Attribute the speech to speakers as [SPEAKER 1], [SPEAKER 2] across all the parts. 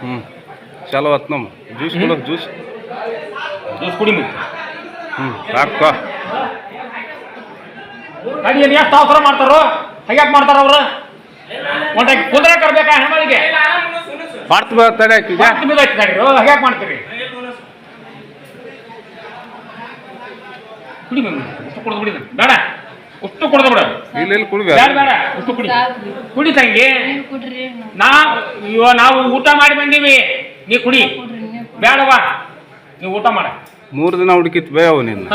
[SPEAKER 1] ಹ್ಞೂ ಚಲೋ ಆತ್ ನಮ್ಮ ಜ್ಯೂಸ್ ಕೊಡೋದು ಜ್ಯೂಸ್
[SPEAKER 2] ಜ್ಯೂಸ್ ಕುಡಿ
[SPEAKER 1] ಹ್ಞೂ ಸಾಕ.
[SPEAKER 2] ಅಡಿ ಏನು ಎಷ್ಟು ಅವಸರ ಮಾಡ್ತಾರೋ? ಹಾಗ್ಯಾಕೆ ಮಾಡ್ತಾರ ಅವ್ರು? ಒಂಟ ಕುದುರೆ ಕರ್ಬೇಕಾ ಹೆಣ್ಮಳಿಗೆ?
[SPEAKER 1] ಬರ್ತ ತಡೆ
[SPEAKER 2] ಆಯ್ತು ಹಾಗ್ಯಾಕೆ ಮಾಡ್ತೀರಿ. ಕುಡಿ ಉಷ್ಟು ಕುಡ್ದು ಬಿಡಿ ಬೇಡ. ಉಷ್ಟು ಕುಡ್ದ ಬಿಡ.
[SPEAKER 1] ಇಲ್ಲ ಇಲ್ಲಿ ಕುಡಿಬೇಡ.
[SPEAKER 2] ಬೇಡ ಬೇಡ ಉಷ್ಟು ಕುಡಿ. ಕುಡಿ ತಂಗಿ.
[SPEAKER 3] ನೀವ್ ಕುಡ್ರಿ
[SPEAKER 2] ನಾ ಇವ ನಾವು ಊಟ ಮಾಡಿ ಬಂದೀವಿ. ನೀ ಕುಡಿ. ಬೇಡವಾ ನೀವು ಊಟ ಮಾಡ.
[SPEAKER 1] ಮೂರು ದಿನ ಹುಡುಕಿತ್ ಬೇಯವು ನಿನ್ನ.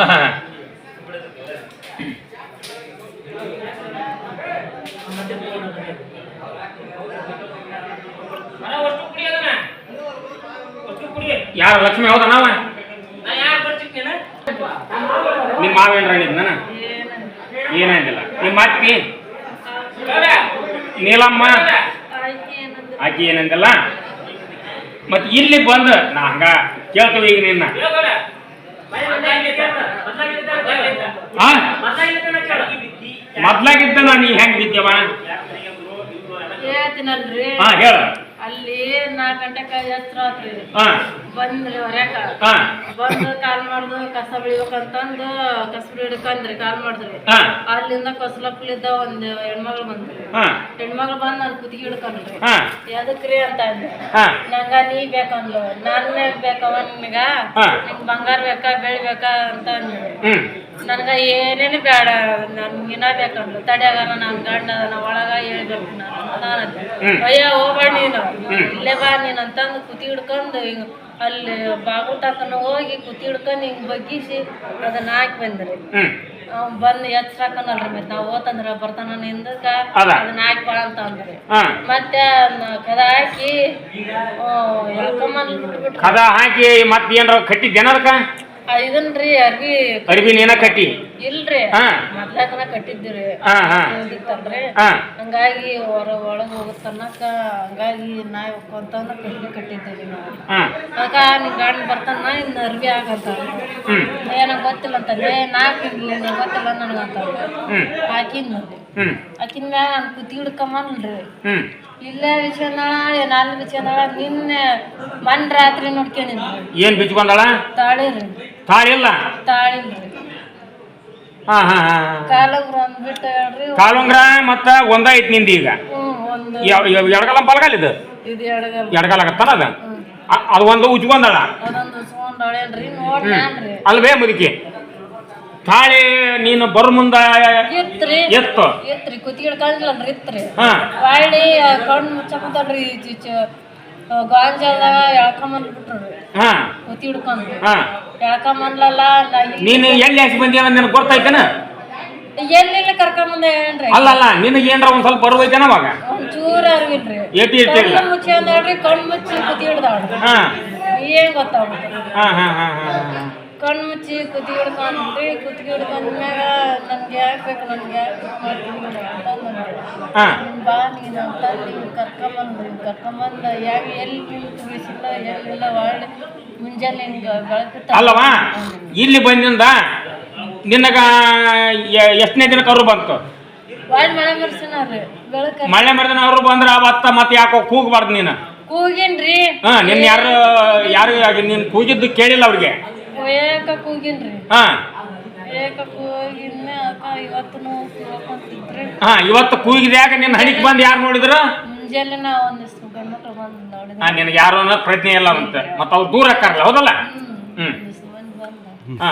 [SPEAKER 2] ಯಾರ ಲಕ್ಷ್ಮಿ ಹೌದಾ ನಾವ ನಿಮ್ಮ ಮಾವೇನ್ರ ನಿನ್ನ ಏನಂದಿಲ್ಲ ನಿಮ್ಮ ಅತ್ತಿ ನೀಲಮ್ಮ? ಆಕಿ ಏನಂದಿಲ್ಲ. ಮತ್ ಇಲ್ಲಿ ಬಂದು ನಾ ಹಂಗ ಕೇಳ್ತೀವಿ ಈಗ ನಿನ್ನ? ಮೊದ್ಲಾಗಿದ್ದ ನಾನು ನೀ ಹೆಂಗ್ ಬಿದ್ದವ ಹಾ ಹೇಳ.
[SPEAKER 3] ಅಲ್ಲಿ ನಾಲ್ಕು ಗಂಟೆಕ ಎತ್ತರ ಆತ್ರಿ ಬಂದ್ರಿ ಹೊರ್ಯಾಕ? ಬಂದು ಕಾಲ್ ಮಾಡ್ದು ಕಸ ಬೆಳಿಬೇಕಂತಂದು ಕಸ ಹಿಡ್ಕಂದ್ರಿ ಕಾಲ್ ಮಾಡಿದ್ರಿ. ಅಲ್ಲಿಂದ ಕಸಲಪ್ಲಿದ್ದ ಒಂದ್ ಹೆಣ್ಮಗಳು ಬಂದ್ರಿ. ಹೆಣ್ಮಗಳು ಬಂದ್ ನಾನು ಕುತ್ತಿಗೆ ಹಿಡ್ಕೊಂಡ್ರಿ. ಎದಕ್ರಿ ಅಂತ ಅಂದೆ. ನಂಗ ನೀ ಬೇಕಂದ್ಲು. ನಾನೇ ಬೇಕವ ನಿನಗ. ನಿಂಗ್ ಬಂಗಾರ ಬೇಕಾ ಬೆಳಿ ಬೇಕಾ ಅಂತ ಅಂದ್ರಿ ನನಗ ಏನೇನು ಬೇಡ ನನ್ಗೆ ಇನ್ನ ಬೇಕಂದ್ರು. ತಡ್ಯಾಗ ನನ್ನ ಗಂಡ ನಾ ಒಳಗ ಹೇಳ್ಬೇಕು ನಾನು. ಅಯ್ಯ ಹೋಗ್ಬೇಡ ನೀನು. ಇಲ್ಲೇ ಬಾ ನೀನು ಅಂತಂದು ಕುತಿ ಹಿಡ್ಕೊಂಡು ಹಿಂಗೆ ಅಲ್ಲಿ ಬಾಗುಟಾಕನ ಹೋಗಿ ಕುತಿ ಹಿಡ್ಕೊಂಡು ಹಿಂಗೆ ಬಗ್ಗಿಸಿ ಅದನ್ನ ಹಾಕಿ ಬಂದ್ರಿ. ಅವ್ನು ಬಂದು ಎಚ್ಚರಾಕನಲ್ರಿ ಮತ್ತೆ ನಾವು ಓತಂದ್ರ ಬರ್ತಾನ ಹಿಂದಕ್ಕ
[SPEAKER 2] ಅದ.
[SPEAKER 3] ಅದನ್ನ ಹಾಕಿ ಬಾ ಅಂತ ಅಂದ್ರಿ. ಮತ್ತೆ ಕದ ಹಾಕಿ ಎಳ್ಕೊಂಬಂದ್ ಬಿಟ್ಬಿಟ್ರಿ.
[SPEAKER 2] ಕದ ಹಾಕಿ ಮತ್ತೆ ಏನಾರ ಕಟ್ಟಿದ್ದೇನ ಅದಕ್ಕ
[SPEAKER 3] ಆ, ಇದನ್ರಿ ಅರ್ಬಿ
[SPEAKER 2] ಅರಿವಿ ನೀನ ಕಟ್ಟಿ.
[SPEAKER 3] ಇಲ್ರಿ. ಮೊದ್ಲಾಕನ ಕಟ್ಟಿದ್ದಿರಿ ಹೋಗಿತ್ತಲ್ರಿ ಹಂಗಾಗಿ ಹೊರ ಒಳಗ್ ಹೋಗುತ್ತನ್ನಕ ಹಂಗಾಗಿ ನಾಯಿ ಹೊಕ್ಕಂತಂದ ಕಟ್ಟಿ ಕಟ್ಟಿದ್ದೀವಿ ನಾವು. ಆಗ ನಿನ್ ಗಾಡಿ ಬರ್ತಾನ ಇನ್ನು ಅರ್ಬಿ ಆಗಂತ
[SPEAKER 2] ಹ್ಮ್.
[SPEAKER 3] ಏ ನಂಗೆ ಗೊತ್ತಿಲ್ಲ ಅಂತಂದ್ರೆ ನಾಲ್ಕು ನಂಗೆ ಗೊತ್ತಿಲ್ಲ ನನಗಂತ
[SPEAKER 2] ಹ್ಮ್. ಆಕಿನ
[SPEAKER 3] ಆಕಿನ ಮ್ಯಾಲ ನಾನು ಕುತ್ತಿ ಹಿಡ್ಕೊಂಬನ್ರಿ
[SPEAKER 2] ಇಲ್ಲ
[SPEAKER 3] ಇಲ್ಲೇ ನಾಲ್ಕು ನಾಲ್ ವಿಚಂದಳ ನಿನ್ನೆ ಮನ್ ರಾತ್ರಿ ನೋಡ್ಕೊಂಡಿನ್ರಿ
[SPEAKER 2] ಏನ್ ಬಿಚ್ಕೊಂಡಳ?
[SPEAKER 3] ತಾಳಿ ತಾಳಿಲ್ಲ?
[SPEAKER 2] ತಾಳಿ ಇಲ್ಲ
[SPEAKER 3] ತಾಳಿ ರೀ
[SPEAKER 2] ಹಾ ಹಾ ಹಾ.
[SPEAKER 3] ಕಾಲಗ್ರ ಅಂದ್ಬಿಟ್ಟು ಹೇಳ್ರಿ.
[SPEAKER 2] ಕಾಲುಂಗ್ರ ಮತ್ತ ಒಂದ ಐತ್ನಿಂದ ಈಗ. ಎಡಗಲ ಬಲಗಲ್ ಇದು?
[SPEAKER 3] ಎಡಗಲ
[SPEAKER 2] ಆಗತ್ತಾನ ಅದ? ಅದು ಒಂದು ಉಜ್ಕೊಂಡಳ.
[SPEAKER 3] ಹಳೇನ್ರಿ ನೋಡ್ ನಾನ್ರಿ.
[SPEAKER 2] ಅಲ್ವೇ ಮುದುಕಿ? ತಾಳಿ ನೀನು ಬರ್ ಮುಂದ
[SPEAKER 3] ಇತ್ರಿ
[SPEAKER 2] ಎತ್ತು.
[SPEAKER 3] ಇತ್ರಿ ಕುತ್ತಿ ಹಿಡ್ಕೊಂಡ್ಲನ್ರಿ ಇತ್ರಿ
[SPEAKER 2] ಹಾ.
[SPEAKER 3] ಹೊಳ್ಳಿ ಕಣ್ಣು ಮುಚ್ಚಕತ್ತಲ್ರಿ ಗಾಂಜಾದಾಗ ಎಳ್ಕೊಂಬಂದ್ ಬಿಟ್ರಿ
[SPEAKER 2] ಹಾ.
[SPEAKER 3] ಕುತ್ತಿ ಹಿಡ್ಕೊಂಡ್ರಿ
[SPEAKER 2] ಹಾ.
[SPEAKER 3] ಎಳ್ಕೊಂಬಂದ್ಲಲ್ಲ
[SPEAKER 2] ನೀನು ಎಲ್ಲಿ ಹಾಕಿ ಬಂದಿ ನಿನಗೆ ಗೊತ್ತಾಯ್ತೇನ?
[SPEAKER 3] ಎಲ್ಲಿ ಕರ್ಕೊಂಬಂದ ಏನ್ರಿ
[SPEAKER 2] ಅಲ್ಲ ಅಲ್ಲ ನಿನಗೆ ಏನ್ರ ಒಂದ್ ಸ್ವಲ್ಪ ಬರುವೈತೇನ ಅವಾಗ?
[SPEAKER 3] ಒಂಚೂರ ಅರಿವಿಲ್ರಿ.
[SPEAKER 2] ಏಟಿ ಇಟ್ಟಿಲ್ಲ
[SPEAKER 3] ಕಣ್ಣು ಮುಚ್ಚಿ ಅಂದ್ರಿ ಕಣ್ಣು ಮುಚ್ಚಿ ಕುತ್ತಿ ಹಿಡ್ದಾಳ್ರಿ.
[SPEAKER 2] ಹಾ.
[SPEAKER 3] ಏನ್ ಗೊತ್ತಾಗ್ಬಿಟ್ರಿ
[SPEAKER 2] ಹಾ ಹಾ ಹಾ ಹಾಂ.
[SPEAKER 3] ಕಣ್ಣು ಮುಚ್ಚಿ ಕುತ್ತಿಗೆ ಹಿಡ್ಕೊಂಡ್ರಿ ಕುತ್ತಿಗೆ ಹಿಡ್ಕೊಂಡ್ಮ್ಯಾಗ ನನ್ಗೆ ಯಾಕೆ ಬೇಕು ನನಗೆ ಯಾಕೆ
[SPEAKER 2] ಹಾ.
[SPEAKER 3] ಬಾ ನೀನು ಅಂತ ನೀವು ಕರ್ಕೊಂಬಂದು ಕರ್ಕೊಂಬಂದ ಯಾವ ಎಲ್ಲಿ ನಿಂತು ಬಿಸಿಲ್ಲ ಎಲ್ಲಿಲ್ಲ ಒಳ್ಳೆ ಮುಂಜಾನೆ ಹಿಂಗೆ ಬೆಳಕಿತ್ತ
[SPEAKER 2] ಅಲ್ಲವಾ? ಇಲ್ಲಿ ಬಂದಿಂದ ನಿನಗ ಎಷ್ಟನೇ ದಿನ ಕರು ಬಂತು?
[SPEAKER 3] ಒಳ್ಳೆ ಮಳೆ ಬರ್ಸಿನಾರ್ರಿ ಬೆಳಕ
[SPEAKER 2] ಮಳೆ ಮರ್ದನ ಅವರು ಬಂದ್ರ ಅವತ್ತ ಮತ್ತೆ ಯಾಕೋ ಕೂಗಬಾರ್ದು ನೀನು?
[SPEAKER 3] ಕೂಗಿನ್ರಿ.
[SPEAKER 2] ಹಾ ನಿನ್ ಯಾರು ಯಾರು ನಿನ್ ಕೂಗಿದ್ದು ಕೇಳಿಲ್ಲ ಅವ್ರಿಗೆ.
[SPEAKER 3] ಏಕ ಕೂಗಿನ್ರಿ.
[SPEAKER 2] ಹಾ.
[SPEAKER 3] ಏಕ ಕೂಗಿನ ಅಕ್ಕ ಇವತ್ತು ನಾವು ಕೂಗಂತಿದ್ರಿ
[SPEAKER 2] ಹಾ ಇವತ್ತು ನಿನ್ನ ಹಣಿಕ್ ಬಂದು ಯಾರು ನೋಡಿದ್ರು?
[SPEAKER 3] ಮುಂಜಾನೆ ನಾ ಒಂದಿಷ್ಟು ಗಂಡು ಬಂದು ನೋಡಿದ್ರಿ
[SPEAKER 2] ಹಾ ನಿನಗೆ ಯಾರು ಅನ್ನೋ ಪ್ರಜ್ಞೆ ಇಲ್ಲ ಅಂತ. ಮತ್ತೆ ಅವ್ರು ದೂರ ಹಾಕಾರಲ್ಲ ಹೌದಲ್ಲ?
[SPEAKER 3] ಹ್ಮ್
[SPEAKER 2] ಹಾ.